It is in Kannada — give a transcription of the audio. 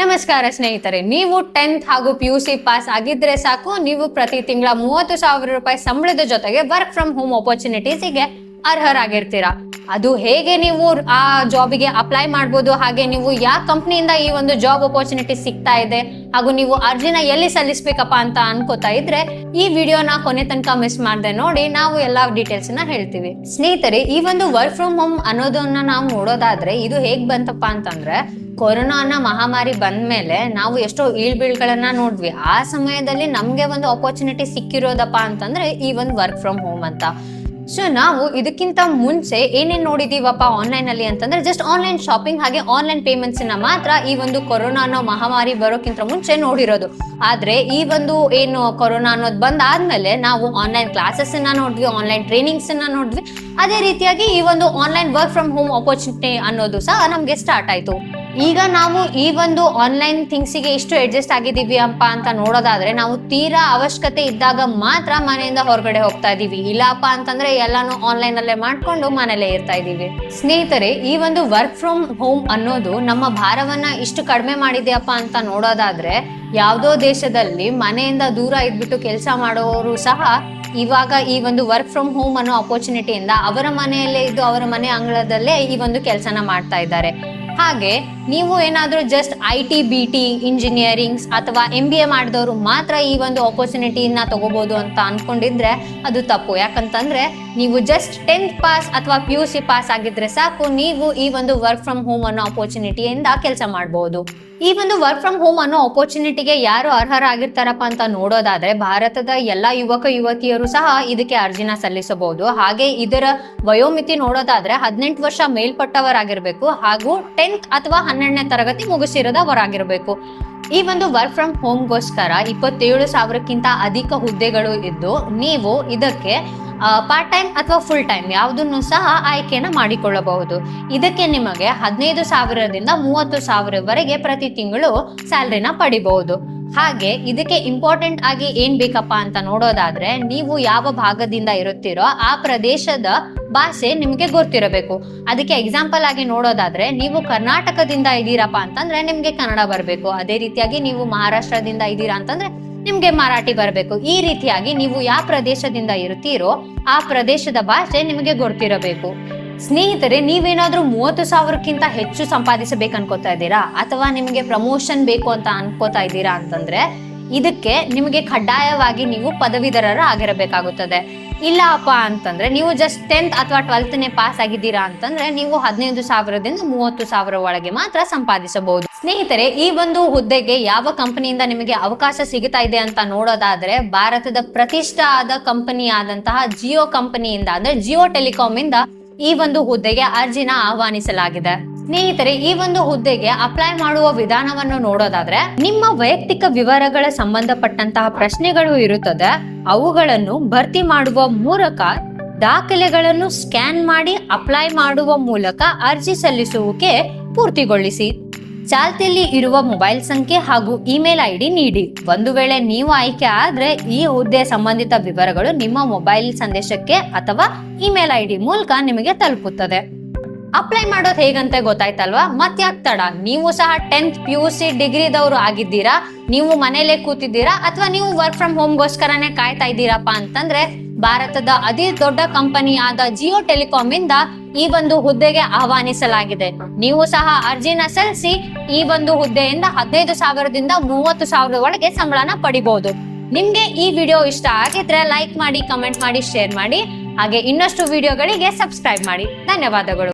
ನಮಸ್ಕಾರ ಸ್ನೇಹಿತರೆ, ನೀವು ಟೆಂತ್ ಹಾಗೂ ಪಿ ಯು ಸಿ ಪಾಸ್ ಆಗಿದ್ರೆ ಸಾಕು. ನೀವು ಪ್ರತಿ ತಿಂಗಳ ಮೂವತ್ತು ಸಾವಿರ ರೂಪಾಯಿ ಸಂಬಳದ ಜೊತೆಗೆ ವರ್ಕ್ ಫ್ರಮ್ ಹೋಮ್ ಆಪರ್ಚುನಿಟೀಸಿಗೆ ಅರ್ಹರಾಗಿರ್ತೀರಾ. ಅದು ಹೇಗೆ ನೀವು ಆ ಜಾಬಿಗೆ ಅಪ್ಲೈ ಮಾಡ್ಬೋದು, ಹಾಗೆ ನೀವು ಯಾವ ಕಂಪ್ನಿಯಿಂದ ಈ ಒಂದು ಜಾಬ್ ಅಪರ್ಚುನಿಟಿ ಸಿಗ್ತಾ ಇದೆ, ಹಾಗೂ ನೀವು ಅರ್ಜಿನ ಎಲ್ಲಿ ಸಲ್ಲಿಸ್ಬೇಕಪ್ಪ ಅಂತ ಅನ್ಕೋತಾ ಇದ್ರೆ ಈ ವಿಡಿಯೋನ ಕೊನೆ ತನಕ ಮಿಸ್ ಮಾಡದೆ ನೋಡಿ ನಾವು ಎಲ್ಲಾ ಡೀಟೇಲ್ಸ್ನ ಹೇಳ್ತೀವಿ. ಸ್ನೇಹಿತರೆ, ಈ ಒಂದು ವರ್ಕ್ ಫ್ರಮ್ ಹೋಮ್ ಅನ್ನೋದನ್ನ ನಾವು ನೋಡೋದಾದ್ರೆ ಇದು ಹೇಗ್ ಬಂತಪ್ಪ ಅಂತಂದ್ರೆ, ಕೊರೋನಾ ಅನ್ನೋ ಮಹಾಮಾರಿ ಬಂದ್ಮೇಲೆ ನಾವು ಎಷ್ಟೋ ಈಳ್ಬೀಳ್ಗಳನ್ನ ನೋಡ್ವಿ ಆ ಸಮಯದಲ್ಲಿ ನಮ್ಗೆ ಒಂದು ಅಪರ್ಚುನಿಟಿ ಸಿಕ್ಕಿರೋದಪ್ಪ ಅಂತಂದ್ರೆ ಈ ಒಂದು ವರ್ಕ್ ಫ್ರಮ್ ಹೋಮ್ ಅಂತ. ಸೊ ನಾವು ಇದಕ್ಕಿಂತ ಮುಂಚೆ ಏನೇನು ನೋಡಿದೀವಪ್ಪ ಆನ್ಲೈನ್ ಅಲ್ಲಿ ಅಂತಂದ್ರೆ ಜಸ್ಟ್ ಆನ್ಲೈನ್ ಶಾಪಿಂಗ್ ಹಾಗೆ ಆನ್ಲೈನ್ ಪೇಮೆಂಟ್ಸ್ನ ಮಾತ್ರ ಈ ಒಂದು ಕೊರೋನಾ ಅನ್ನೋ ಮಹಾಮಾರಿ ಬರೋಕ್ಕಿಂತ ಮುಂಚೆ ನೋಡಿರೋದು. ಆದ್ರೆ ಈ ಒಂದು ಏನು ಕೊರೋನಾ ಅನ್ನೋದು ಬಂದಾದ್ಮೇಲೆ ನಾವು ಆನ್ಲೈನ್ ಕ್ಲಾಸಸ್ ಅನ್ನ ನೋಡಿದ್ವಿ ಆನ್ಲೈನ್ ಟ್ರೈನಿಂಗ್ಸ್ ಅನ್ನ ನೋಡಿದ್ವಿ. ಅದೇ ರೀತಿಯಾಗಿ ಈ ಒಂದು online work from home opportunity ಅನ್ನೋದು ಸಹ ನಮ್ಗೆ ಸ್ಟಾರ್ಟ್ ಆಯ್ತು. ಈಗ ನಾವು ಈ ಒಂದು ಆನ್ಲೈನ್ ಥಿಂಗ್ಸಿಗೆ ಇಷ್ಟು ಅಡ್ಜಸ್ಟ್ ಆಗಿದ್ದೀವಿ ಅಪ್ಪ ಅಂತ ನೋಡೋದಾದ್ರೆ ನಾವು ತೀರಾ ಅವಶ್ಯಕತೆ ಇದ್ದಾಗ ಮಾತ್ರ ಮನೆಯಿಂದ ಹೊರಗಡೆ ಹೋಗ್ತಾ ಇದೀವಿ ಇಲ್ಲಪ್ಪ ಅಂತಂದ್ರೆ ಎಲ್ಲಾನು ಆನ್ಲೈನ್ ಅಲ್ಲೇ ಮಾಡ್ಕೊಂಡು ಮನೇಲೆ ಇರ್ತಾ ಇದೀವಿ ಸ್ನೇಹಿತರೆ, ಈ ಒಂದು ವರ್ಕ್ ಫ್ರಮ್ ಹೋಮ್ ಅನ್ನೋದು ನಮ್ಮ ಭಾರವನ್ನ ಇಷ್ಟು ಕಡಿಮೆ ಮಾಡಿದೆಯಪ್ಪ ಅಂತ ನೋಡೋದಾದ್ರೆ ಯಾವುದೋ ದೇಶದಲ್ಲಿ ಮನೆಯಿಂದ ದೂರ ಇದ್ಬಿಟ್ಟು ಕೆಲಸ ಮಾಡೋರು ಸಹ ಇವಾಗ ಈ ಒಂದು ವರ್ಕ್ ಫ್ರಮ್ ಹೋಮ್ ಅನ್ನೋ ಅಪರ್ಚುನಿಟಿಯಿಂದ ಅವರ ಮನೆಯಲ್ಲೇ ಇದ್ದು ಅವರ ಮನೆ ಅಂಗಳದಲ್ಲೇ ಈ ಒಂದು ಕೆಲಸನ ಮಾಡ್ತಾ ಇದ್ದಾರೆ. ಹಾಗೆ ನೀವು ಏನಾದರೂ just I T B T ಇಂಜಿನಿಯರಿಂಗ್ಸ್ ಅಥವಾ ಎಂ ಬಿ ಎ ಮಾಡಿದವರು ಮಾತ್ರ ಈ ಒಂದು ಆಪರ್ಚುನಿಟಿನ ತಗೋಬಹುದು ಅಂತ ಅನ್ಕೊಂಡಿದ್ರೆ ಅದು ತಪ್ಪು. ಯಾಕಂತಂದ್ರೆ ನೀವು ಜಸ್ಟ್ ಟೆಂತ್ ಪಾಸ್ ಅಥವಾ ಪಿ ಯು ಸಿ ಪಾಸ್ ಆಗಿದ್ರೆ ಸಾಕು, ನೀವು ಈ ಒಂದು ವರ್ಕ್ ಫ್ರಮ್ ಹೋಮ್ ಅನ್ನೋ ಅಪರ್ಚುನಿಟಿಯಿಂದ ಕೆಲಸ ಮಾಡಬಹುದು ಈ ಒಂದು ವರ್ಕ್ ಫ್ರಮ್ ಹೋಮ್ ಅನ್ನೋ ಅಪರ್ಚುನಿಟಿಗೆ ಯಾರು ಅರ್ಹರಾಗಿರ್ತಾರಪ್ಪ ಅಂತ ನೋಡೋದಾದ್ರೆ ಭಾರತದ ಎಲ್ಲ ಯುವಕ, ಯುವತಿಯರು ಸಹ ಇದಕ್ಕೆ ಅರ್ಜಿನ ಸಲ್ಲಿಸಬಹುದು. ಹಾಗೆ ಇದರ ವಯೋಮಿತಿ ನೋಡೋದಾದ್ರೆ ಹದಿನೆಂಟು ವರ್ಷ ಮೇಲ್ಪಟ್ಟವರಾಗಿರ್ಬೇಕು ಹಾಗೂ ಟೆಂತ್ ಅಥವಾ ಹನ್ನೆರಡನೇ ತರಗತಿ ಮುಗಿಸಿರೋದವರಾಗಿರ್ಬೇಕು ಈ ಒಂದು ವರ್ಕ್ ಫ್ರಮ್ ಹೋಮ್ಗೋಸ್ಕರ ಇಪ್ಪತ್ತೇಳು ಸಾವಿರಕ್ಕಿಂತ ಅಧಿಕ ಹುದ್ದೆಗಳು ಇದ್ದು, ನೀವು ಇದಕ್ಕೆ ಪಾರ್ಟ್ ಟೈಮ್ ಅಥವಾ ಫುಲ್ ಟೈಮ್ ಯಾವುದನ್ನು ಸಹ ಆಯ್ಕೆಯನ್ನು ಮಾಡಿಕೊಳ್ಳಬಹುದು. ಇದಕ್ಕೆ ನಿಮಗೆ ಹದಿನೈದು ಸಾವಿರದಿಂದ ಮೂವತ್ತು ಸಾವಿರವರೆಗೆ ಪ್ರತಿ ತಿಂಗಳು ಸ್ಯಾಲ್ರಿನ ಪಡಿಬಹುದು. ಹಾಗೆ ಇದಕ್ಕೆ ಇಂಪಾರ್ಟೆಂಟ್ ಆಗಿ ಏನ್ ಬೇಕಪ್ಪ ಅಂತ ನೋಡೋದಾದ್ರೆ, ನೀವು ಯಾವ ಭಾಗದಿಂದ ಇರುತ್ತೀರೋ ಆ ಪ್ರದೇಶದ ಭಾಷೆ ನಿಮಗೆ ಗೊತ್ತಿರಬೇಕು. ಅದಕ್ಕೆ ಎಕ್ಸಾಂಪಲ್ ಆಗಿ ನೋಡೋದಾದ್ರೆ, ನೀವು ಕರ್ನಾಟಕದಿಂದ ಇದ್ದೀರಪ್ಪ ಅಂತಂದ್ರೆ ನಿಮಗೆ ಕನ್ನಡ ಬರಬೇಕು. ಅದೇ ರೀತಿಯಾಗಿ ನೀವು ಮಹಾರಾಷ್ಟ್ರದಿಂದ ಇದ್ದೀರಾ ಅಂತಂದ್ರೆ ನಿಮ್ಗೆ ಮರಾಠಿ ಬರಬೇಕು. ಈ ರೀತಿಯಾಗಿ ನೀವು ಯಾವ ಪ್ರದೇಶದಿಂದ ಇರುತ್ತೀರೋ ಆ ಪ್ರದೇಶದ ಭಾಷೆ ನಿಮಗೆ ಗೊತ್ತಿರಬೇಕು. ಸ್ನೇಹಿತರೆ, ನೀವೇನಾದ್ರೂ ಮೂವತ್ತು ಸಾವಿರಕ್ಕಿಂತ ಹೆಚ್ಚು ಸಂಪಾದಿಸಬೇಕು ಅನ್ಕೋತಾ ಇದ್ದೀರಾ? ಅಥವಾ ನಿಮಗೆ ಪ್ರಮೋಷನ್ ಬೇಕು ಅಂತ ಅನ್ಕೋತಾ ಇದ್ದೀರಾ ಅಂತಂದ್ರೆ, ಇದಕ್ಕೆ ನಿಮಗೆ ಕಡ್ಡಾಯವಾಗಿ ನೀವು ಪದವೀಧರರ ಆಗಿರಬೇಕಾಗುತ್ತದೆ ಇಲ್ಲ ಅಪ್ಪ ಅಂತಂದ್ರೆ ನೀವು ಜಸ್ಟ್ ಟೆಂತ್ ಅಥವಾ ಟ್ವೆಲ್ತ್ನೇ ಪಾಸ್ ಆಗಿದ್ದೀರಾ ಅಂತಂದ್ರೆ ನೀವು ಹದಿನೈದು ಸಾವಿರದಿಂದ ಮೂವತ್ತು ಸಾವಿರ ಒಳಗೆ ಮಾತ್ರ ಸಂಪಾದಿಸಬಹುದು. ಸ್ನೇಹಿತರೆ, ಈ ಒಂದು ಹುದ್ದೆಗೆ ಯಾವ ಕಂಪನಿಯಿಂದ ನಿಮಗೆ ಅವಕಾಶ ಸಿಗುತ್ತಾ ಇದೆ ಅಂತ ನೋಡೋದಾದ್ರೆ ಭಾರತದ ಪ್ರತಿಷ್ಠ ಆದ ಕಂಪನಿ ಆದಂತಹ ಜಿಯೋ ಕಂಪನಿಯಿಂದ, ಅಂದ್ರೆ ಜಿಯೋ ಟೆಲಿಕಾಮ್ ಇಂದ ಈ ಒಂದು ಹುದ್ದೆಗೆ ಅರ್ಜಿನ ಆಹ್ವಾನಿಸಲಾಗಿದೆ. ಸ್ನೇಹಿತರೆ, ಈ ಒಂದು ಹುದ್ದೆಗೆ ಅಪ್ಲೈ ಮಾಡುವ ವಿಧಾನವನ್ನು ನೋಡೋದಾದ್ರೆ, ನಿಮ್ಮ ವೈಯಕ್ತಿಕ ವಿವರಗಳ ಸಂಬಂಧಪಟ್ಟಂತಹ ಪ್ರಶ್ನೆಗಳು ಇರುತ್ತದೆ. ಅವುಗಳನ್ನು ಭರ್ತಿ ಮಾಡುವ ಮೂಲಕ ದಾಖಲೆಗಳನ್ನು ಸ್ಕ್ಯಾನ್ ಮಾಡಿ ಅಪ್ಲೈ ಮಾಡುವ ಮೂಲಕ ಅರ್ಜಿ ಸಲ್ಲಿಸುವಿಕೆ ಪೂರ್ತಿಗೊಳಿಸಿ. ಚಾಲ್ತಿಯಲ್ಲಿ ಇರುವ ಮೊಬೈಲ್ ಸಂಖ್ಯೆ ಹಾಗೂ ಇಮೇಲ್ ಐಡಿ ನೀಡಿ. ಒಂದು ವೇಳೆ ನೀವು ಆಯ್ಕೆ ಆದ್ರೆ ಈ ಹುದ್ದೆ ಸಂಬಂಧಿತ ವಿವರಗಳು ನಿಮ್ಮ ಮೊಬೈಲ್ ಸಂದೇಶಕ್ಕೆ ಅಥವಾ ಇಮೇಲ್ ಐಡಿ ಮೂಲಕ ನಿಮಗೆ ತಲುಪುತ್ತದೆ. ಅಪ್ಲೈ ಮಾಡೋದು ಹೇಗಂತ ಗೊತ್ತಾಯ್ತಲ್ವಾ? ಮತ್ಯಾಕ್ ತಡ. ನೀವು ಸಹ ಟೆಂತ್ ಪಿ ಯು ಸಿ ಡಿಗ್ರಿದವರು ಆಗಿದ್ದೀರಾ? ನೀವು ಮನೇಲೆ ಕೂತಿದ್ದೀರಾ? ಅಥವಾ ನೀವು ವರ್ಕ್ ಫ್ರಮ್ ಹೋಮ್ಗೋಸ್ಕರನೇ ಕಾಯ್ತಾ ಇದ್ದೀರಪ್ಪ ಅಂತಂದ್ರೆ, ಭಾರತದ ಅತಿ ದೊಡ್ಡ ಕಂಪನಿಯಾದ ಜಿಯೋ ಟೆಲಿಕಾಮ್ ಇಂದ ಈ ಒಂದು ಹುದ್ದೆಗೆ ಆಹ್ವಾನಿಸಲಾಗಿದೆ. ನೀವು ಸಹ ಅರ್ಜಿನ ಸಲ್ಲಿಸಿ ಈ ಒಂದು ಹುದ್ದೆಯಿಂದ ಹದಿನೈದು ಸಾವಿರದಿಂದ ಮೂವತ್ತು ಸಾವಿರದ ಒಳಗೆ ಸಂಬಳನ ಪಡಿಬಹುದು ನಿಮ್ಗೆ ಈ ವಿಡಿಯೋ ಇಷ್ಟ ಆಗಿದ್ರೆ ಲೈಕ್ ಮಾಡಿ, ಕಮೆಂಟ್ ಮಾಡಿ, ಶೇರ್ ಮಾಡಿ. ಹಾಗೆ ಇನ್ನಷ್ಟು ವಿಡಿಯೋಗಳಿಗೆ ಸಬ್ಸ್ಕ್ರೈಬ್ ಮಾಡಿ. ಧನ್ಯವಾದಗಳು.